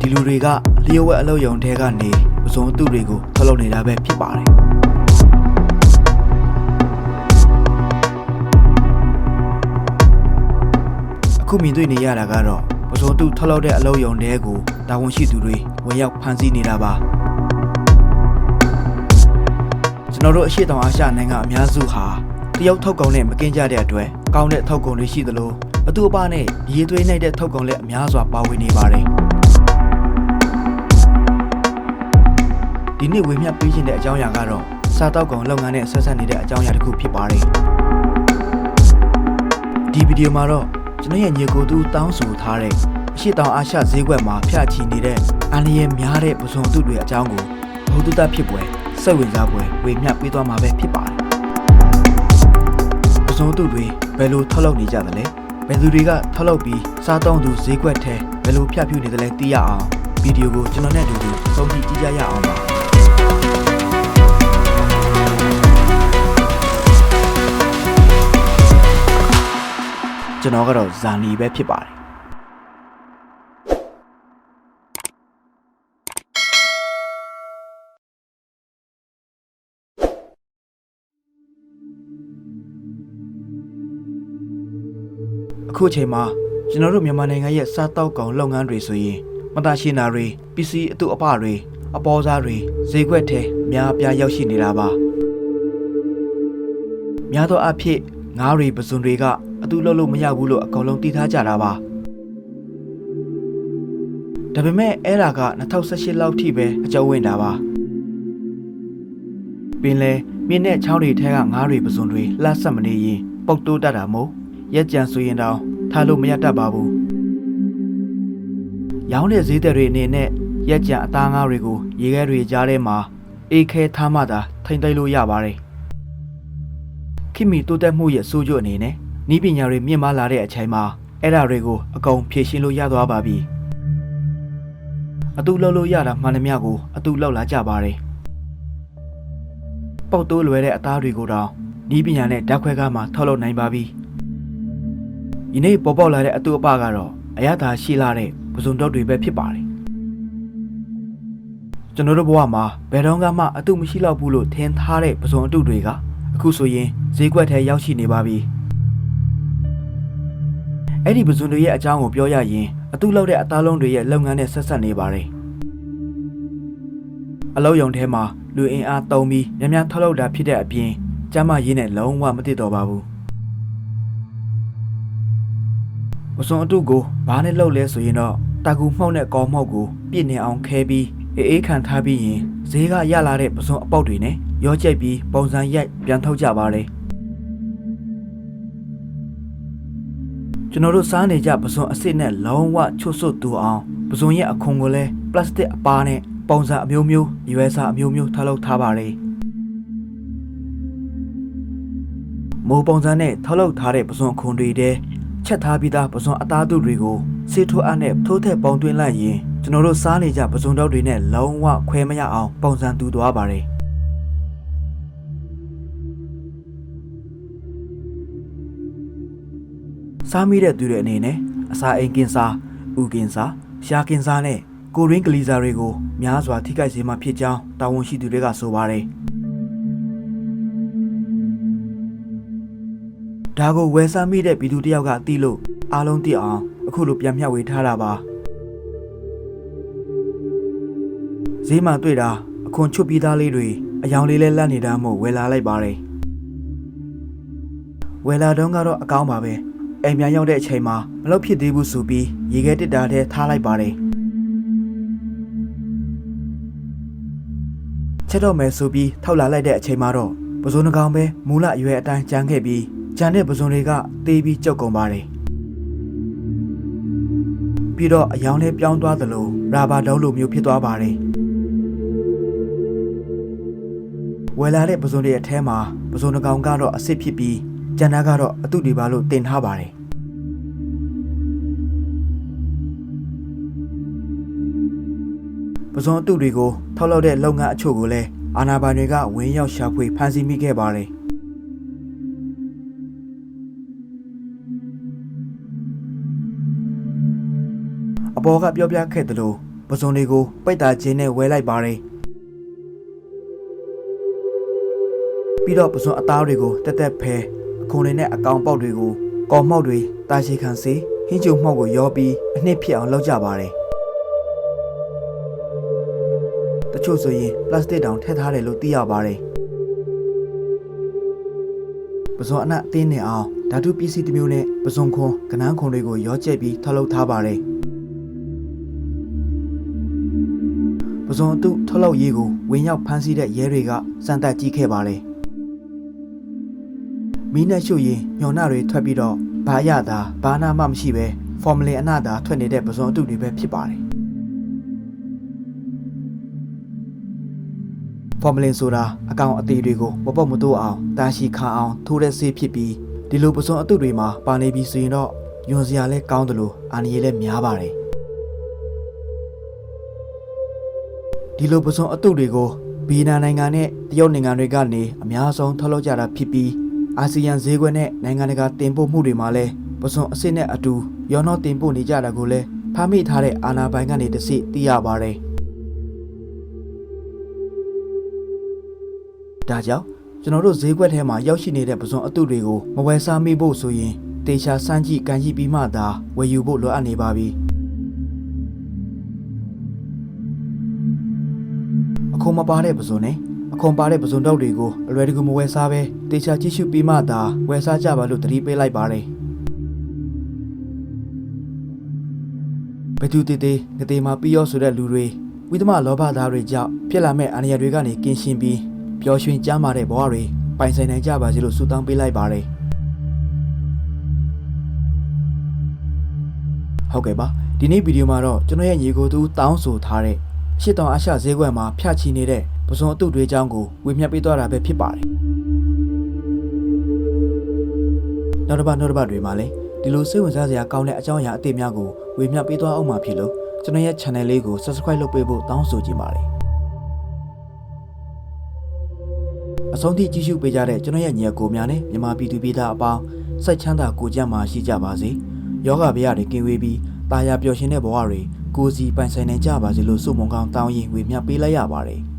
ဒီလူတွေကလျှို့ဝှက်အလုပ်ယုံတဲကနေပစုံအတုတွေကိုထုတ်လုပ်နေတာပဲဖြစ်ပါတယ်အခုမြင်တွေ့နေရတာကတော့ပစုံအတုထုတ်လုပ်တဲ့အလုပ်ယုံတဲကိုတာဝန်ရှိသူတွေဝင်ရောက်ဖမ်းဆီးနေတာပါကျွန်တော်တို့အရှိတောင်အာရှနိုင်ငံအများစုဟာတရုတ်ထုတ်ကုန်နဲ့မကင်းကြတဲ့အတွက်ကောင်းတဲ့ထုတ်ကုန်တွေရှိသလိုအတူအပနဲ့ရေးသွေးနိုင်တဲ့ထုတ်ကုန်လည်းအများစွာပါဝင်နေပါတယ် ဒီနေ့ဝေမျှပေးခြင်းတဲ့အကြောင်းအရာကတော့စားတောက်ကောင်လုပ်ငန်းနဲ့ဆက်ဆက်နေတဲ့အကြောင်းအရာတစ်ခုဖြစ်ပါတယ်ဒီဗီဒီယိုမှာတော့ကျွန်တော်ရဲ့ညီကိုသူတောင်းဆိုထားတဲ့အရှိတောင်အာရှဈေးကွက်မှာဖျက်ချီနေတဲ့အန်ရည်များတဲ့ပစုံသူတွေအကြောင်းကိုဘုဒ္ဓတဖြစ်ပွဲစိတ်ဝင်စားပွဲဝေမျှပေးသွားမှာပဲဖြစ်ပါတယ်ပစုံသူတွေဘယ်လိုထုတ်လုပ်နေကြသလဲဘယ်သူတွေကထုတ်လုပ်ပြီးစားတောင်းသူဈေးကွက်ထဲဘယ်လိုဖြတ်ဖြူနေသလဲသိရအောင်ဗီဒီယိုကိုကျွန်တော်နဲ့အတူတူဆုံးဖြတ်ကြည့်ကြရအောင်ပါ ကျွန်တော်ကတော့ဇာနီပဲဖြစ်ပါတယ်အခုအချိန်မှာကျွန်တော်တို့မြန်မာနိုင်ငံရဲ့စားတောက်ကောင်လုပ်ငန်းတွေဆိုရင်မတရှိနာတွေပစ္စည်းအတုအပတွေအပေါ်စားတွေဈေးကွက်ထဲများပြားရောက်ရှိနေတာပါများသောအားဖြင့်ငါးတွေပစွန်တွေက အတူလုံးလို့မရဘူးလို့အကောင်လုံးသိထားကြတာပါဒါပေမဲ့အဲ့ဒါက2018လောက်ထိပဲအကျုံးဝင်တာပါပင်လဲမြင်းနဲ့ချောင်းတွေထဲကငါးတွေပစွန်တွေလှဆက်မနေရင်ပုတ်တိုးတတ်တာမို့ရက်ကြံဆိုရင်တောင်ထားလို့မရတတ်ပါဘူးရောင်းတဲ့ဈေးသည်တွေအနေနဲ့ရက်ကြံအသားငါးတွေကိုရေခဲတွေကြားထဲမှာအေးခဲထားမှသာထိမ့်သိမ်းလို့ရပါတယ်ခိမီတိုးတက်မှုရဲ့စိုးကျိုးအနေနဲ့ ဤပညာတွေမြင့်မားလာတဲ့အချိန်မှာအဲ့ဒါတွေကိုအကုန်ဖြည့်ရှင်းလို့ရသွားပါပြီအတူလှုပ်လို့ရတာမှန်သမျှကိုအတူလှုပ်လာကြပါတယ်ပေါက်တိုးလွယ်တဲ့အသားတွေကိုတောင်ဤပညာနဲ့ဓာတ်ခွဲကားမှာထုတ်လုပ်နိုင်ပါပြီယနေ့ပေါ်ပေါက်လာတဲ့အတူအပကတော့အရသာရှိလာတဲ့ပစုံတော့တွေပဲဖြစ်ပါတယ်ကျွန်တော်တို့ဘဝမှာဘယ်တော့မှအတူမရှိတော့ဘူးလို့ထင်ထားတဲ့ပစုံအတုတွေကအခုဆိုရင်ဈေးကွက်ထဲရောက်ရှိနေပါပြီ။ အဲ့ဒီပဇွန်တွေရဲ့အကြောင်းကိုပြောရရင်အတူလောက်တဲ့အသားလုံးတွေရဲ့လုပ်ငန်းနဲ့ဆက်ဆက်နေပါတယ်။အလုံးယုံထဲမှာလူအင်အားသုံးပြီးများများထုတ်လုပ်တာဖြစ်တဲ့အပြင်ကျမ်းမာရေးနဲ့လုံးဝမသိတော့ပါဘူး။ပဇွန်အတုကိုဘာနဲ့လုပ်လဲဆိုရင်တော့တာကူမှုန့်နဲ့ကော်မှုန့်ကိုပြည့်နေအောင်ခဲပြီးအေးအေးခံထားပြီးရင်ဈေးကရလာတဲ့ပဇွန်အပေါက်တွေနဲ့ရောကျိတ်ပြီးပုံစံရိုက်ပြန်ထုတ်ကြပါတ ကျွန်တော်တို့စားနေကြပစွန်အစ်စ်နဲ့လုံးဝချွတ်ဆွတ်တူအောင်ပစွန်ရဲ့အခွန်ကိုလည်းပလတ်စတစ်အပါးနဲ့ပုံစံအမျိုးမျိုးရွယ်စာအမျိုးမျိုးထားလုပ်ထားပါတယ်မိုးပုံစံနဲ့ထောက်လုပ်ထားတဲ့ပစွန်အခွန်တွေထဲချက်ထားပြီးသားပစွန်အသားတုတွေကိုစေထိုးအပ်နဲ့ထိုးထက်ပုံသွင်းလိုက်ရင်ကျွန်တော်တို့စားနေကြပစွန်တော့တွေနဲ့လုံးဝခွဲမရအောင်ပုံစံတူသွားပါတယ် စားမိတဲ့သူတွေအနေနဲ့အစာအိမ်ကင်စာဥကင်စာရှားကင်စာနဲ့ကိုရင်းကလီစာတွေကိုများစွာထိခိုက်စေမှာဖြစ်ကြောင်းတာဝန်ရှိသူတွေကဆိုပါတယ်ဒါကိုဝယ်စားမိတဲ့ပြည်သူတယောက်ကအသိလို့အားလုံးသိအောင်အခုလိုပြန်မျှဝေထားတာပါဈေးမှာတွေ့တာအခွန်ချွတ်ပြီးသားလေးတွေအယောင်လေးလဲလတ်နေတာမို့ဝယ်လာလိုက်ပါတယ်ဝယ်လာတော့ကတော့အကောင်းပါပဲ အိမ်ပြန်ရောက်တဲ့အချိန်မှာမလုပ်ဖြစ်သေးဘူးဆိုပြီးရေခဲတစ်တာထဲထားလိုက်ပါတယ်ချက်တော့မယ်ဆိုပြီးထောက်လာလိုက်တဲ့အချိန်မှာတော့ပဇွန်နှကောင်ပဲမူလအရွယ်အတိုင်းကြမ်းခဲ့ပြီးကြံတဲ့ပဇွန်တွေကတေးပြီးကြောက်ကုန်ပါတယ်ပြီးတော့အယောင်လေးပြောင်းသွားသလိုရာဘာဒုံးလိုမျိုးဖြစ်သွားပါတယ်ဝယ်လာတဲ့ပဇွန်တွေအထဲမှာပဇွန်နှကောင်ကတော့အစ်စ်ဖြစ်ပြီး ကျန်တာကတော့အတုတွေပါလို့တင်ထားပါတယ်ပဇွန်အတုတွေကိုထောက်လောက်တဲ့လုပ်ငန်းအချို့ကိုလည်းအာဏာပိုင်တွေကဝင်းရောက်ရှာဖွေဖမ်းဆီးမိခဲ့ပါတယ်အပေါ်ကပြောပြခဲ့သလိုပစွန်တွေကိုပိတ်တာချင်းနဲ့ဝဲလိုက်ပါတယ်ပြီးတော့ပစွန်အသားတွေကိုတက်တက်ဖဲအ ခွန်တွေနဲ့အကောင်ပေါက်တွေကိုကော်မောက်တွေတာရှိခံစေဟင်းကျုံမှောက်ကိုရောပြီးအနှစ်ဖြစ်အောင်လုပ်ကြပါတယ်တချို့ဆိုရင်ပလတ်စတစ်တောင်ထည့်ထားတယ်လို့သိရပါတယ်ပစွန်အနက်အသေးနဲ့အောင်ဓာတုပစ္စည်းတစ်မျိုးနဲ့ပစွန်ခွန်ကနန်းခွန်တွေကိုရောကျက်ပြီးထုတ်လုပ်ထားပါတယ်ပစွန်အတုထုတ်လုပ်ရေးကိုဝင်ရောက်ဖမ်းဆီးတဲ့ရဲတွေကစံတက်ကြည့်ခဲ့ပါတယ် မီးနဲ့ရှုပ်ရင်ညော်နှတွေထွက်ပြီးတော့ဘာရတာဘာနာမှမရှိပဲဖော်မလင်အနာတာထွက်နေတဲ့ပစွန်အတုတွေပဲဖြစ်ပါတယ်ဖော်မလင်ဆိုတာအကောင်အသေးတွေကိုမပုတ်မတိုးအောင်တာရှိခါအောင်ထိုးတဲ့ဆေးဖြစ်ပြီးဒီလိုပစွန်အတုတွေမှာပါနေပြီဆိုရင်တော့ယွန်စရာလဲကောင်းတယ်လို့အာနီရဲလဲများပါတယ်ဒီလိုပစွန်အတုတွေကိုဗီယက်နမ်နိုင်ငံနဲ့တရုတ်နိုင်ငံတွေကနေအများဆုံးထုတ်လုပ်ကြတာဖြစ်ပြီး အာဆီယံဈေးကွက်နဲ့နိုင်ငံတကာတင်ပို့မှုတွေမှာလဲပစွန်အစ်စ်နဲ့အတူရောနှောတင်ပို့နေကြတာကိုလဲဖမ်းမိထားတဲ့အာနာပိုင်ကနေတစ်စိသိရပါတယ်ဒါကြောင့်ကျွန်တော်တို့ဈေးကွက်ထဲမှာရောက်ရှိနေတဲ့ပစွန်အတုတွေကိုမဝယ်စားမိဖို့ဆိုရင်တေချာစမ်းကြည့်ကန်ကြည့်ပြီးမှသာဝယ်ယူဖို့လိုအပ်နေပါပြီအခုမပါတဲ့ပစွန်နဲ့ အခုပါတဲ့ပစွန်တောက်တွေကိုအလွယ်တကူမဝယ်စားပဲတေချာကြည့်ရှုပြီးမှသာဝယ်စားကြပါလို့တတိပေးလိုက်ပါတယ်ဘသူတေတေငတေမှာပြီးရောဆိုတဲ့လူတွေဝိသမလောဘသားတွေကြောင့်ဖြစ်လာမဲ့အန္တရာယ်တွေကနေကင်းရှင်းပြီးပျော်ရွှင်ကြမ်းမာတဲ့ဘဝတွေပိုင်ဆိုင်နိုင်ကြပါစေလို့ဆုတောင်းပေးလိုက်ပါတယ်ဟုတ်ကဲ့ပါဒီနေ့ဗီဒီယိုမှာတော့ကျွန်တော်ရဲ့ညီကိုသူတောင်းဆိုထားတဲ့ရှစ်တောင်အရှဈေးကွက်မှာဖြတ်ချီနေတဲ့ ပစွန်အတုတွေအကြောင်းကိုဝေမျှပေးသွားတာပဲဖြစ်ပါတယ်နောက်တစ်ပတ်နောက်တစ်ပတ်တွေမှာလည်းဒီလိုစိတ်ဝင်စားစရာကောင်းတဲ့အကြောင်းအရာအသေးများကိုဝေမျှပေးသွားအောင်မှာဖြစ်လို့ကျွန်တော်ရဲ့ channel လေးကို subscribe လုပ်ပေးဖို့တောင်းဆိုချင်ပါတယ်အဆုံးထိကြည့်ရှုပေးကြတဲ့ကျွန်တော်ရဲ့ညီအကိုများနဲ့မြန်မာပြည်သူပြည်သားအပေါင်းစိတ်ချမ်းသာကိုကြမ်းမှရှိကြပါစေ။ယောဂဗျာတွေကင်းဝေးပြီးတာယာပျော်ရွှင်တဲ့ဘဝတွေကိုယ်စီပိုင်ဆိုင်နိုင်ကြပါစေလို့ဆုမွန်ကောင်းတောင်းရင်ဝေမျှပေးလိုက်ရပါတယ်။